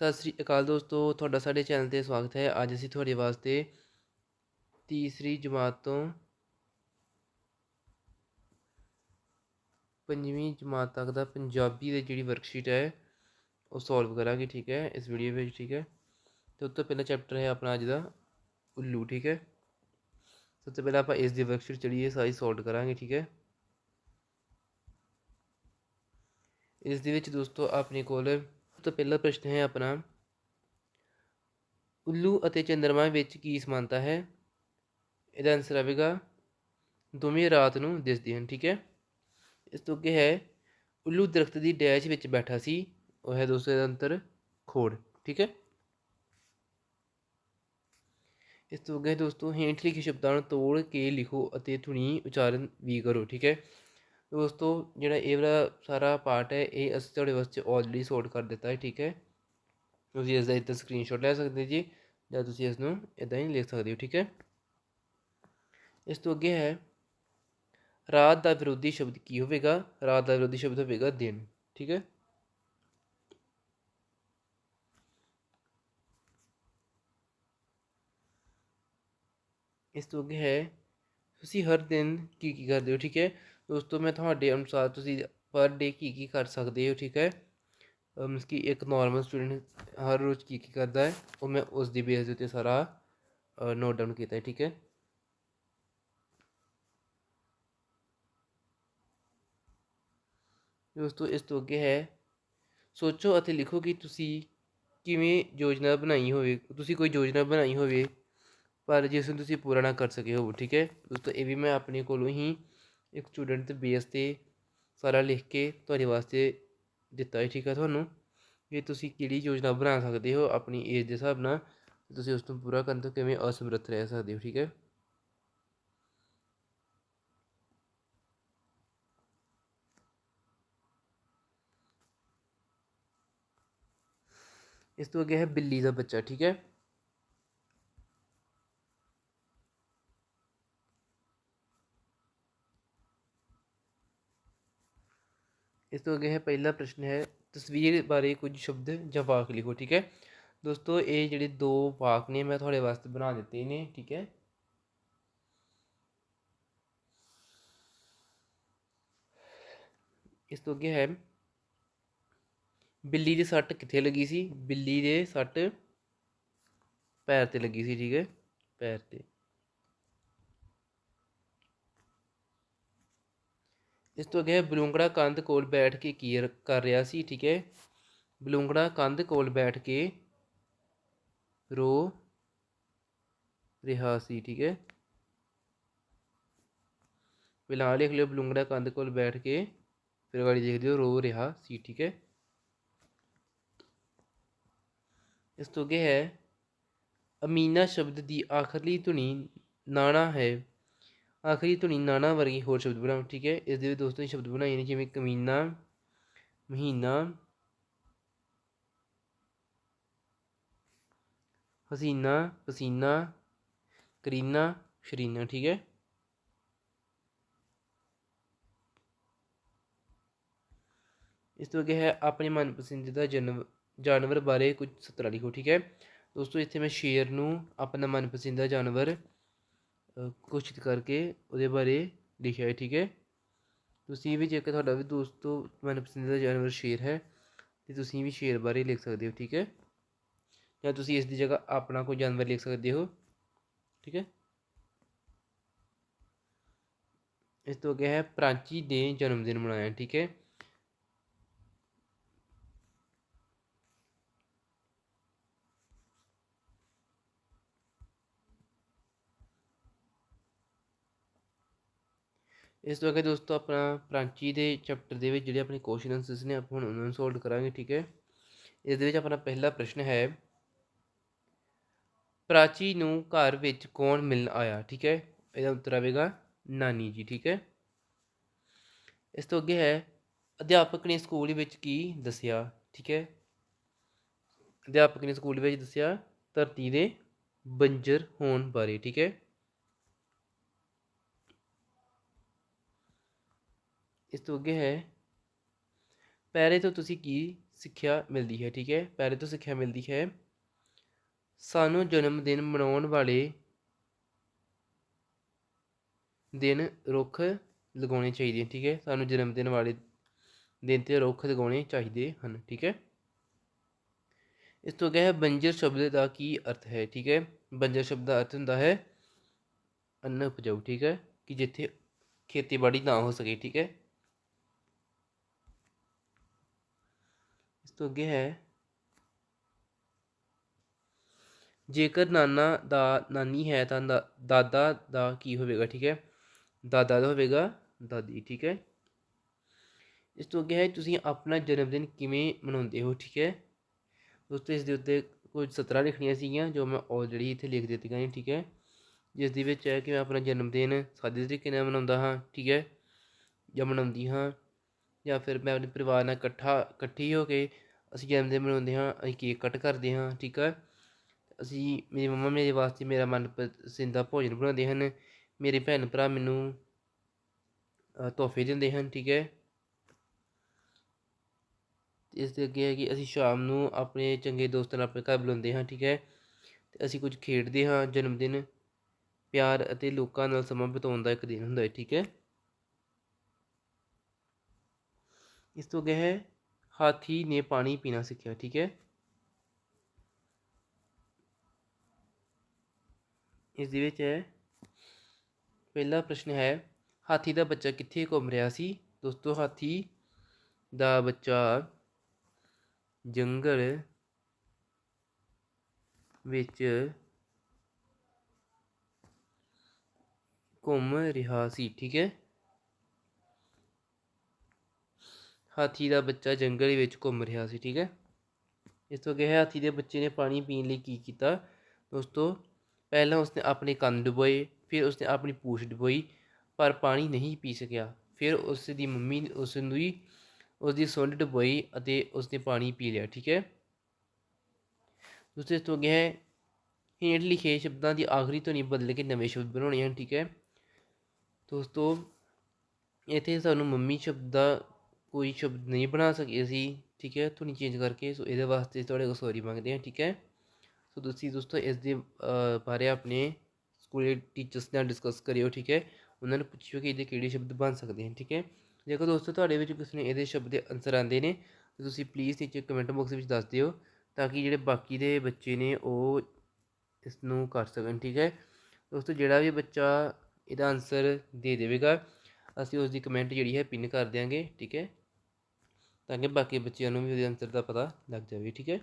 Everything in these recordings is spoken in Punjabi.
ਸਤਿ ਸ੍ਰੀ ਅਕਾਲ ਦੋਸਤੋ, ਤੁਹਾਡਾ ਸਾਡੇ ਚੈਨਲ ਤੇ ਸਵਾਗਤ ਹੈ। ਅੱਜ ਅਸੀਂ ਤੁਹਾਡੇ ਵਾਸਤੇ ਤੀਸਰੀ ਜਮਾਤ ਤੋਂ ਪੰਜਵੀਂ ਜਮਾਤ ਤੱਕ ਦਾ ਪੰਜਾਬੀ ਦੀ ਜਿਹੜੀ ਵਰਕਸ਼ੀਟ ਹੈ, ਉਹ ਸੋਲਵ ਕਰਾਂਗੇ, ਠੀਕ ਹੈ? ਇਸ ਵੀਡੀਓ ਵਿੱਚ, ਠੀਕ ਹੈ? ਤੇ ਉਸ ਤੋਂ ਪਹਿਲਾ ਚੈਪਟਰ ਹੈ ਆਪਣਾ ਅੱਜ ਦਾ ਉੱਲੂ, ਠੀਕ ਹੈ? ਸਭ ਤੋਂ ਪਹਿਲਾਂ ਆਪਾਂ ਇਸ ਦੀ ਵਰਕਸ਼ੀਟ ਜਿਹੜੀ ਹੈ, ਸਾਰੀ ਸੋਲਵ ਕਰਾਂਗੇ, ਠੀਕ ਹੈ? ਇਸ ਦੇ ਵਿੱਚ ਦੋਸਤੋ, ਆਪਣੇ ਕੋਲ ਤੋਂ ਪਹਿਲਾ ਪ੍ਰਸ਼ਨ ਹੈ ਆਪਣਾ, ਉੱਲੂ ਅਤੇ ਚੰਦਰਮਾ ਵਿੱਚ ਕੀ ਸਮਾਨਤਾ ਹੈ? ਇਹਦਾ ਆਨਸਰ ਆਵੇਗਾ, ਦੋਵੇਂ ਰਾਤ ਨੂੰ ਦਿਸਦੇ ਹਨ, ਠੀਕ ਹੈ? ਇਸ ਤੋਂ ਅੱਗੇ ਹੈ, ਉੱਲੂ ਦਰਖਤ ਦੀ ਡੈਸ਼ ਵਿੱਚ ਬੈਠਾ ਸੀ, ਉਹ ਹੈ ਦੋਸਤੋ ਇਹਦਾ ਅੰਤਰ ਖੋੜ, ਠੀਕ ਹੈ? ਇਸ ਤੋਂ ਅੱਗੇ ਦੋਸਤੋ ਹੇਠ ਲਿਖੇ ਸ਼ਬਦਾਂ ਨੂੰ ਤੋੜ ਕੇ ਲਿਖੋ ਅਤੇ ਧੁਨੀ ਉਚਾਰਨ ਵੀ ਕਰੋ, ਠੀਕ ਹੈ? ਦੋਸਤੋ ਜਿਹੜਾ ਇਹ ਵਾਲਾ ਸਾਰਾ ਪਾਰਟ ਹੈ ਇਹ ਅਸੀਂ ਤੁਹਾਡੇ ਵਾਸਤੇ ਆਲਰੇਡੀ ਸੋਰਟ ਕਰ ਦਿੱਤਾ ਹੈ ਠੀਕ ਹੈ ਤੁਸੀਂ ਇਸ ਦਾ ਇੱਥੇ ਸਕਰੀਨਸ਼ਾਟ ਲੈ ਸਕਦੇ ਜੀ ਜਾਂ ਤੁਸੀਂ ਇਸ ਨੂੰ ਇਦਾਂ ਹੀ ਲਿਖ ਸਕਦੇ ਹੋ ਠੀਕ ਹੈ ਇਸ ਤੋਂ ਅੱਗੇ ਹੈ ਰਾਤ ਦਾ ਵਿਰੋਧੀ ਸ਼ਬਦ ਕੀ ਹੋਵੇਗਾ ਰਾਤ ਦਾ ਵਿਰੋਧੀ ਸ਼ਬਦ ਹੋਵੇਗਾ ਦਿਨ ਠੀਕ ਹੈ ਇਸ ਤੋਂ ਅੱਗੇ ਹੈ ਤੁਸੀਂ ਹਰ ਦਿਨ ਕੀ ਕੀ ਕਰਦੇ ਹੋ ਠੀਕ ਹੈ ਦੋਸਤੋ ਮੈਂ ਤੁਹਾਡੇ ਅਨੁਸਾਰ ਤੁਸੀਂ ਪਰ ਡੇ ਕੀ ਕੀ ਕਰ ਸਕਦੇ ਹੋ ਠੀਕ ਹੈ ਮੀਨਸ ਕਿ ਇੱਕ ਨਾਰਮਲ ਸਟੂਡੈਂਟ ਹਰ ਰੋਜ਼ ਕੀ ਕੀ ਕਰਦਾ ਹੈ ਉਹ ਮੈਂ ਉਸ ਦੀ ਬੇਸ ਦੇ ਉੱਤੇ ਸਾਰਾ ਨੋਟ ਡਾਊਨ ਕੀਤਾ ਹੈ ਠੀਕ ਹੈ ਦੋਸਤੋ ਇਸ ਤੋਂ ਅੱਗੇ ਹੈ ਸੋਚੋ ਅਤੇ ਲਿਖੋ ਕਿ ਤੁਸੀਂ ਕਿਵੇਂ ਯੋਜਨਾ ਬਣਾਈ ਹੋਵੇ ਤੁਸੀਂ ਕੋਈ ਯੋਜਨਾ ਬਣਾਈ ਹੋਵੇ ਪਰ ਜਿਸ ਨੂੰ ਤੁਸੀਂ ਪੂਰਾ ਨਾ ਕਰ ਸਕੇ ਹੋ ਠੀਕ ਹੈ ਦੋਸਤੋ ਇਹ ਵੀ ਮੈਂ ਆਪਣੇ ਕੋਲੋਂ ਹੀ ਇੱਕ ਸਟੂਡੈਂਟ ਦੇ ਬੇਸ 'ਤੇ ਸਾਰਾ ਲਿਖ ਕੇ ਤੁਹਾਡੇ ਵਾਸਤੇ ਦਿੱਤਾ ਹੈ ਠੀਕ ਹੈ ਤੁਹਾਨੂੰ? ਕਿ ਤੁਸੀਂ ਕਿਹੜੀ ਯੋਜਨਾ ਬਣਾ ਸਕਦੇ ਹੋ ਆਪਣੀ ਏਜ ਦੇ ਹਿਸਾਬ ਨਾਲ? ਤੁਸੀਂ ਉਸ ਨੂੰ ਪੂਰਾ ਕਰਨ ਤੋਂ ਕਿਵੇਂ ਅਸਮਰੱਥ ਰਹਿ ਸਕਦੇ ਹੋ, ਠੀਕ ਹੈ ਇਸ ਤੋਂ ਅੱਗੇ ਹੈ ਬਿੱਲੀ ਦਾ ਬੱਚਾ, ਠੀਕ ਹੈ ਇਸ ਤੋਂ ਅੱਗੇ ਹੈ ਪਹਿਲਾ ਪ੍ਰਸ਼ਨ ਹੈ ਤਸਵੀਰ ਬਾਰੇ ਕੁਝ ਸ਼ਬਦ ਜਾਂ ਵਾਕ ਲਿਖੋ ਠੀਕ ਹੈ ਦੋਸਤੋ ਇਹ ਜਿਹੜੇ ਦੋ ਵਾਕ ਨੇ ਮੈਂ ਤੁਹਾਡੇ ਵਾਸਤੇ ਬਣਾ ਦਿੱਤੇ ਨੇ ਠੀਕ ਹੈ ਇਸ ਤੋਂ ਅੱਗੇ ਹੈ ਬਿੱਲੀ ਦੀ ਸੱਟ ਕਿੱਥੇ ਲੱਗੀ ਸੀ ਬਿੱਲੀ ਦੇ ਸੱਟ ਪੈਰ ਤੇ ਲੱਗੀ ਸੀ ਠੀਕ ਹੈ ਪੈਰ ਤੇ ਇਸ ਤੋਂ ਅੱਗੇ ਬਲੂੰਗੜਾ ਕੰਧ ਕੋਲ ਬੈਠ ਕੇ ਕੀ ਕਰ ਰਿਹਾ ਸੀ, ਠੀਕ ਹੈ? ਬਲੂੰਗੜਾ ਕੰਧ ਕੋਲ ਬੈਠ ਕੇ ਰੋ ਰਿਹਾ ਸੀ, ਠੀਕ ਹੈ? ਪਹਿਲਾਂ ਲਿਖ ਲਿਓ, ਬਲੂੰਗੜਾ ਕੰਧ ਕੋਲ ਬੈਠ ਕੇ ਫਿਰ ਗਾੜੀ ਦੇਖਦੇ ਹੋ, ਰੋ ਰਿਹਾ ਸੀ, ਠੀਕ ਹੈ? ਇਸ ਤੋਂ ਅੱਗੇ ਹੈ, ਅਮੀਨਾ ਸ਼ਬਦ ਦੀ ਆਖਰੀ ਧੁਨੀ ਨਾਣਾ ਹੈ। ਆਖਰੀ ਧੁਨੀ ਨਾਣਾ ਵਰਗੀ ਹੋਰ ਸ਼ਬਦ ਬਣਾਓ, ਠੀਕ ਹੈ? ਇਸ ਦੇ ਵਿੱਚ ਦੋਸਤੋ ਸ਼ਬਦ ਬਣਾਏ ਨੇ, ਜਿਵੇਂ ਕਮੀਨਾ, ਮਹੀਨਾ, ਹਸੀਨਾ, ਪਸੀਨਾ, ਕਰੀਨਾ, ਸ਼ਰੀਨਾ, ਠੀਕ ਹੈ? ਇਸ ਤੋਂ ਅੱਗੇ ਹੈ ਆਪਣੇ ਮਨਪਸੰਦੀਦਾ ਜਨਮ ਜਾਨਵਰ ਬਾਰੇ ਕੁਝ ਸਤਰਾਂ ਲਿਖੋ ਠੀਕ ਹੈ? ਦੋਸਤੋ, ਇੱਥੇ ਮੈਂ ਸ਼ੇਰ ਨੂੰ ਆਪਣਾ ਮਨਪਸੰਦੀਦਾ ਜਾਨਵਰ ਘੋਸ਼ਿਤ ਕਰਕੇ ਉਹਦੇ ਬਾਰੇ ਲਿਖਿਆ ਹੈ, ਠੀਕ ਹੈ? ਤੁਸੀਂ ਵੀ ਜੇਕਰ ਤੁਹਾਡਾ ਵੀ ਦੋਸਤੋ ਮਨਪਸੰਦੀਦਾ ਜਾਨਵਰ ਸ਼ੇਰ ਹੈ, ਤੇ ਤੁਸੀਂ ਵੀ ਸ਼ੇਰ ਬਾਰੇ ਲਿਖ ਸਕਦੇ ਹੋ, ਠੀਕ ਹੈ? ਜਾਂ ਤੁਸੀਂ ਇਸ ਦੀ ਜਗ੍ਹਾ ਆਪਣਾ ਕੋਈ ਜਾਨਵਰ ਲਿਖ ਸਕਦੇ ਹੋ, ਠੀਕ ਹੈ? ਇਸ ਤੋਂ ਅੱਗੇ ਹੈ, ਪ੍ਰਾਂਚੀ ਦੇ ਜਨਮ ਦਿਨ ਮਨਾਇਆ, ਠੀਕ ਹੈ? ਇਸ ਤੋਂ ਅੱਗੇ ਦੋਸਤੋ ਆਪਣਾ ਪ੍ਰਾਂਚੀ ਦੇ ਚੈਪਟਰ ਦੇ ਵਿੱਚ ਜਿਹੜੇ ਆਪਣੇ ਕੁਐਸਚਨ ਆਨਸਰਸ ਨੇ, ਆਪਾਂ ਹੁਣ ਉਹਨਾਂ ਨੂੰ ਸੋਲਵ ਕਰਾਂਗੇ, ਠੀਕ ਹੈ? ਇਸ ਦੇ ਵਿੱਚ ਆਪਣਾ ਪਹਿਲਾ ਪ੍ਰਸ਼ਨ ਹੈ, ਪ੍ਰਾਚੀ ਨੂੰ ਘਰ ਵਿੱਚ ਕੌਣ ਮਿਲਣ ਆਇਆ, ਠੀਕ ਹੈ? ਇਹਦਾ ਉੱਤਰ ਆਵੇਗਾ ਨਾਨੀ ਜੀ, ਠੀਕ ਹੈ? ਇਸ ਤੋਂ ਅੱਗੇ ਹੈ, ਅਧਿਆਪਕ ਨੇ ਸਕੂਲ ਵਿੱਚ ਕੀ ਦੱਸਿਆ, ਠੀਕ ਹੈ? ਅਧਿਆਪਕ ਨੇ ਸਕੂਲ ਵਿੱਚ ਦੱਸਿਆ, ਧਰਤੀ ਦੇ ਬੰਜਰ ਹੋਣ ਬਾਰੇ, ਠੀਕ ਹੈ? ਇਸ ਤੋਂ ਅੱਗੇ ਹੈ ਪੈਰੇ ਤੋਂ ਤੁਸੀਂ ਕੀ ਸਿੱਖਿਆ ਮਿਲਦੀ ਹੈ, ਠੀਕ ਹੈ? ਪਹਿਲੇ ਤੋਂ ਸਿੱਖਿਆ ਮਿਲਦੀ ਹੈ, ਸਾਨੂੰ ਜਨਮ ਦਿਨ ਮਨਾਉਣ ਵਾਲੇ ਦਿਨ ਰੁੱਖ ਲਗਾਉਣੇ ਚਾਹੀਦੇ ਠੀਕ ਹੈ? ਸਾਨੂੰ ਜਨਮ ਦਿਨ ਵਾਲੇ ਦਿਨ ਤੇ ਰੁੱਖ ਲਗਾਉਣੇ ਚਾਹੀਦੇ ਹਨ, ਠੀਕ ਹੈ? ਇਸ ਤੋਂ ਅੱਗੇ ਹੈ, ਬੰਜਰ ਸ਼ਬਦ ਦਾ ਕੀ ਅਰਥ ਹੈ, ਠੀਕ ਹੈ? ਬੰਜਰ ਸ਼ਬਦ ਦਾ ਅਰਥ ਹੁੰਦਾ ਹੈ ਅੰਨ ਉਪਜਾਊ, ਠੀਕ ਹੈ? ਕਿ ਜਿੱਥੇ ਖੇਤੀਬਾੜੀ ਨਾ ਹੋ ਸਕੇ, ਠੀਕ ਹੈ? ਇਸ ਤੋਂ ਅੱਗੇ ਹੈ ਜੇਕਰ ਨਾਨਾ ਦਾ ਨਾਨੀ ਹੈ ਤਾਂ ਦਾ- ਦਾਦਾ ਦਾ ਕੀ ਹੋਵੇਗਾ ਠੀਕ ਹੈ ਦਾਦਾ ਦਾ ਹੋਵੇਗਾ ਦਾਦੀ ਠੀਕ ਹੈ ਇਸ ਤੋਂ ਅੱਗੇ ਹੈ ਤੁਸੀਂ ਆਪਣਾ ਜਨਮ ਦਿਨ ਕਿਵੇਂ ਮਨਾਉਂਦੇ ਹੋ ਠੀਕ ਹੈ ਦੋਸਤੋ ਇਸ ਦੇ ਉੱਤੇ ਕੁਝ ਸਤਰਾਂ ਲਿਖਣੀਆਂ ਸੀਗੀਆਂ ਜੋ ਮੈਂ ਆਲਰੇਡੀ ਇੱਥੇ ਲਿਖ ਦਿੱਤੀਆਂ ਨੇ ਠੀਕ ਹੈ ਜਿਸ ਦੇ ਵਿੱਚ ਹੈ ਕਿ ਮੈਂ ਆਪਣਾ ਜਨਮ ਦਿਨ ਸਾਦੇ ਤਰੀਕੇ ਨਾਲ ਮਨਾਉਂਦਾ ਹਾਂ ਠੀਕ ਹੈ ਜਾਂ ਮਨਾਉਂਦੀ ਹਾਂ ਜਾਂ ਫਿਰ ਮੈਂ ਆਪਣੇ ਪਰਿਵਾਰ ਨਾਲ ਇਕੱਠਾ ਇਕੱਠੀ ਹੋ ਕੇ ਅਸੀਂ ਜਨਮ ਦਿਨ ਮਨਾਉਂਦੇ ਹਾਂ, ਅਸੀਂ ਕੇਕ ਕੱਟ ਕਰਦੇ ਹਾਂ, ਠੀਕ ਹੈ ਅਸੀਂ, ਮੇਰੀ ਮੰਮਾ ਮੇਰੇ ਵਾਸਤੇ ਮੇਰਾ ਮਨਪਸੰਦ ਭੋਜਨ ਬਣਾਉਂਦੇ ਹਨ। ਮੇਰੇ ਭੈਣ ਭਰਾ ਮੈਨੂੰ ਤੋਹਫੇ ਦਿੰਦੇ ਹਨ, ਠੀਕ ਹੈ? ਇਸ ਦੇ ਅੱਗੇ ਹੈ ਕਿ ਅਸੀਂ ਸ਼ਾਮ ਨੂੰ ਆਪਣੇ ਚੰਗੇ ਦੋਸਤਾਂ ਨਾਲ ਆਪਣੇ ਘਰ ਬੁਲਾਉਂਦੇ ਹਾਂ, ਠੀਕ ਹੈ? ਤੇ ਅਸੀਂ ਕੁਝ ਖੇਡਦੇ ਹਾਂ ਜਨਮ ਦਿਨ ਪਿਆਰ ਅਤੇ ਲੋਕਾਂ ਨਾਲ ਸਮਾਂ ਬਿਤਾਉਣ ਦਾ ਇੱਕ ਦਿਨ ਹੁੰਦਾ ਹੈ, ਠੀਕ ਹੈ? ਇਸ ਤੋਂ ਅੱਗੇ ਹੈ ਹਾਥੀ ਨੇ ਪਾਣੀ ਪੀਣਾ ਸਿੱਖਿਆ ਠੀਕ ਹੈ ਇਸ ਦੇ ਵਿੱਚ ਹੈ ਪਹਿਲਾ ਪ੍ਰਸ਼ਨ ਹੈ ਹਾਥੀ ਦਾ ਬੱਚਾ ਕਿੱਥੇ ਘੁੰਮ ਰਿਹਾ ਸੀ ਦੋਸਤੋ ਹਾਥੀ ਦਾ ਬੱਚਾ ਜੰਗਲ ਵਿੱਚ ਘੁੰਮ ਰਿਹਾ ਸੀ ਠੀਕ ਹੈ ਹਾਥੀ ਦਾ ਬੱਚਾ ਜੰਗਲ ਵਿੱਚ ਘੁੰਮ ਰਿਹਾ ਸੀ, ਠੀਕ ਹੈ? ਇਸ ਤੋਂ ਕਿਹਾ ਹਾਥੀ ਦੇ ਬੱਚੇ ਨੇ ਪਾਣੀ ਪੀਣ ਲਈ ਕੀ ਕੀਤਾ? ਦੋਸਤੋ, ਪਹਿਲਾਂ ਉਸਨੇ ਆਪਣੇ ਕੰਨ ਡੁਬੋਏ, ਫਿਰ ਉਸਨੇ ਆਪਣੀ ਪੂਛ ਡੁਬੋਈ, ਪਰ ਪਾਣੀ ਨਹੀਂ ਪੀ ਸਕਿਆ। ਫਿਰ ਉਸ ਦੀ ਮੰਮੀ ਉਸ ਨੂੰ ਹੀ ਉਸ ਦੀ ਸੁੰਡ ਡੁਬੋਈ ਅਤੇ ਉਸਨੇ ਪਾਣੀ ਪੀ ਲਿਆ, ਠੀਕ ਹੈ? ਦੂਸਰੇ ਤੋਂ ਅੱਗੇ ਹੈ ਹੇਠ ਲਿਖੇ ਸ਼ਬਦਾਂ ਦੀ ਆਖਰੀ ਧੁਨੀ ਬਦਲ ਕੇ ਨਵੇਂ ਸ਼ਬਦ ਬਣਾਉਣੇ ਹਨ, ਠੀਕ ਹੈ? ਦੋਸਤੋ, ਇੱਥੇ ਸਾਨੂੰ ਮੰਮੀ ਸ਼ਬਦ ਦਾ ਕੋਈ ਸ਼ਬਦ ਨਹੀਂ ਬਣਾ ਸਕੇ ਅਸੀਂ, ਠੀਕ ਹੈ? ਧੁਨੀ ਚੇਂਜ ਕਰਕੇ, ਸੋ ਇਹਦੇ ਵਾਸਤੇ ਤੁਹਾਡੇ ਕੋਲ ਸੌਰੀ ਮੰਗਦੇ ਹਾਂ, ਠੀਕ ਹੈ? ਸੋ ਤੁਸੀਂ ਦੋਸਤੋ ਇਸ ਦੇ ਬਾਰੇ ਆਪਣੇ ਸਕੂਲ ਟੀਚਰਸ ਨਾਲ ਡਿਸਕਸ ਕਰਿਓ, ਠੀਕ ਹੈ? ਉਹਨਾਂ ਨੂੰ ਪੁੱਛਿਓ ਕਿ ਇਹਦੇ ਕਿਹੜੇ ਸ਼ਬਦ ਬਣ ਸਕਦੇ ਹਨ, ਠੀਕ ਹੈ? ਜੇਕਰ ਦੋਸਤੋ, ਤੁਹਾਡੇ ਵਿੱਚ ਕਿਸੇ ਨੇ ਇਹਦੇ ਸ਼ਬਦ ਦੇ ਆਨਸਰ ਆਉਂਦੇ ਨੇ, ਤਾਂ ਤੁਸੀਂ ਪਲੀਜ਼ ਨੀਚੇ ਕਮੈਂਟ ਬਾਕਸ ਵਿੱਚ ਦੱਸ ਦਿਓ, ਤਾਂ ਕਿ ਜਿਹੜੇ ਬਾਕੀ ਦੇ ਬੱਚੇ ਨੇ ਉਹ ਇਸ ਨੂੰ ਕਰ ਸਕਣ, ਠੀਕ ਹੈ? ਦੋਸਤੋ, ਜਿਹੜਾ ਵੀ ਬੱਚਾ ਇਹਦਾ ਆਨਸਰ ਦੇ ਦੇਵੇਗਾ, ਅਸੀਂ ਉਸ ਦੀ ਕਮੈਂਟ ਜਿਹੜੀ ਹੈ ਪਿੰਨ ਕਰ ਦਿਆਂਗੇ, ਠੀਕ ਹੈ? ਤਾਂ ਕਿ ਬਾਕੀ ਬੱਚਿਆਂ ਨੂੰ ਵੀ ਉਹਦੇ ਆਨਸਰ ਦਾ ਪਤਾ ਲੱਗ ਜਾਵੇ ਠੀਕ ਹੈ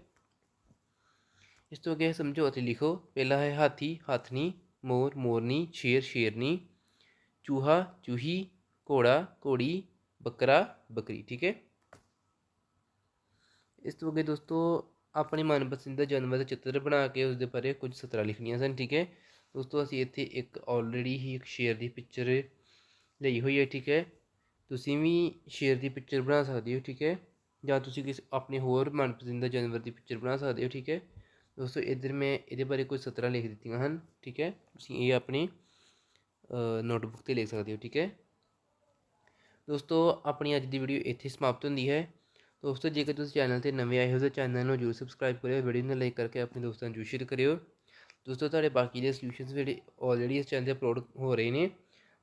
ਇਸ ਤੋਂ ਅੱਗੇ ਸਮਝੋ ਅਤੇ ਲਿਖੋ ਪਹਿਲਾ ਹੈ ਹਾਥੀ ਹੱਥਨੀ ਮੋਰ ਮੋਰਨੀ ਸ਼ੇਰ ਸ਼ੇਰਨੀ ਚੂਹਾ ਚੂਹੀ ਘੋੜਾ ਘੋੜੀ ਬੱਕਰਾ ਬੱਕਰੀ ਠੀਕ ਹੈ ਇਸ ਤੋਂ ਅੱਗੇ ਦੋਸਤੋ ਆਪਣੇ ਮਨਪਸੰਦ ਦਾ ਜਾਨਵਰ ਦਾ ਚਿੱਤਰ ਬਣਾ ਕੇ ਉਸ ਦੇ ਬਾਰੇ ਕੁਝ ਸਤਰਾਂ ਲਿਖਣੀਆਂ ਸਨ ਠੀਕ ਹੈ ਦੋਸਤੋ ਅਸੀਂ ਇੱਥੇ ਇੱਕ ਆਲਰੇਡੀ ਹੀ ਇੱਕ ਸ਼ੇਰ ਦੀ ਪਿਕਚਰ ਲਈ ਹੋਈ ਹੈ ਠੀਕ ਹੈ ਤੁਸੀਂ ਵੀ ਸ਼ੇਰ ਦੀ ਪਿਕਚਰ ਬਣਾ ਸਕਦੇ ਹੋ, ਠੀਕ ਹੈ? ਜਾਂ ਤੁਸੀਂ ਕਿਸੇ, ਆਪਣੇ ਹੋਰ ਮਨਪਸੰਦ ਦਾ ਜਾਨਵਰ ਦੀ ਪਿਕਚਰ ਬਣਾ ਸਕਦੇ ਹੋ, ਠੀਕ ਹੈ? ਦੋਸਤੋ, ਇੱਧਰ ਮੈਂ ਇਹਦੇ ਬਾਰੇ ਕੁਝ ਸਤਰਾਂ ਲਿਖ ਦਿੱਤੀਆਂ ਹਨ, ਠੀਕ ਹੈ? ਤੁਸੀਂ ਇਹ ਆਪਣੀ ਨੋਟਬੁੱਕ ਤੇ ਲਿਖ ਸਕਦੇ ਹੋ, ਠੀਕ ਹੈ? ਦੋਸਤੋ, ਆਪਣੀ ਅੱਜ ਦੀ ਵੀਡੀਓ ਇੱਥੇ ਸਮਾਪਤ ਹੁੰਦੀ ਹੈ। ਦੋਸਤੋ, ਜੇਕਰ ਤੁਸੀਂ ਚੈਨਲ ਤੇ ਨਵੇਂ ਆਏ ਹੋ ਤਾਂ ਚੈਨਲ ਨੂੰ ਜਰੂਰ ਸਬਸਕ੍ਰਾਈਬ ਕਰਿਓ ਵੀਡੀਓ ਨੂੰ ਲਾਈਕ ਕਰਕੇ ਆਪਣੇ ਦੋਸਤਾਂ ਨੂੰ ਜਰੂਰ ਸ਼ੇਅਰ ਕਰਿਓ। ਦੋਸਤੋ, ਤੁਹਾਡੇ ਬਾਕੀ ਦੇ ਸੋਲੂਸ਼ਨਸ ਜਿਹੜੇ ਆਲਰੇਡੀ ਇਸ ਚੈਨਲ ਤੇ ਅਪਲੋਡ ਹੋ ਰਹੇ ਨੇ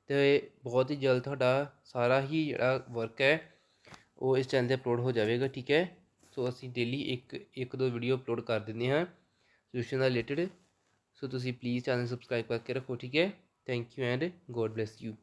ਅਤੇ ਬਹੁਤ ਹੀ ਜਲਦ ਤੁਹਾਡਾ ਸਾਰਾ ਹੀ ਜਿਹੜਾ ਵਰਕ ਹੈ, ਉਹ ਇਸ ਚੈਨਲ ਤੇ ਅਪਲੋਡ ਹੋ ਜਾਵੇਗਾ, ਠੀਕ ਹੈ? ਸੋ ਅਸੀਂ ਡੇਲੀ ਇੱਕ ਇੱਕ ਦੋ ਵੀਡੀਓ ਅਪਲੋਡ ਕਰ ਦਿੰਦੇ ਹਾਂ ਸੋਲੂਸ਼ਨ ਨਾਲ ਰਿਲੇਟਡ ਸੋ ਤੁਸੀਂ ਪਲੀਜ਼ ਚੈਨਲ ਸਬਸਕ੍ਰਾਈਬ ਕਰਕੇ ਰੱਖੋ, ਠੀਕ ਹੈ? Thank you and God bless you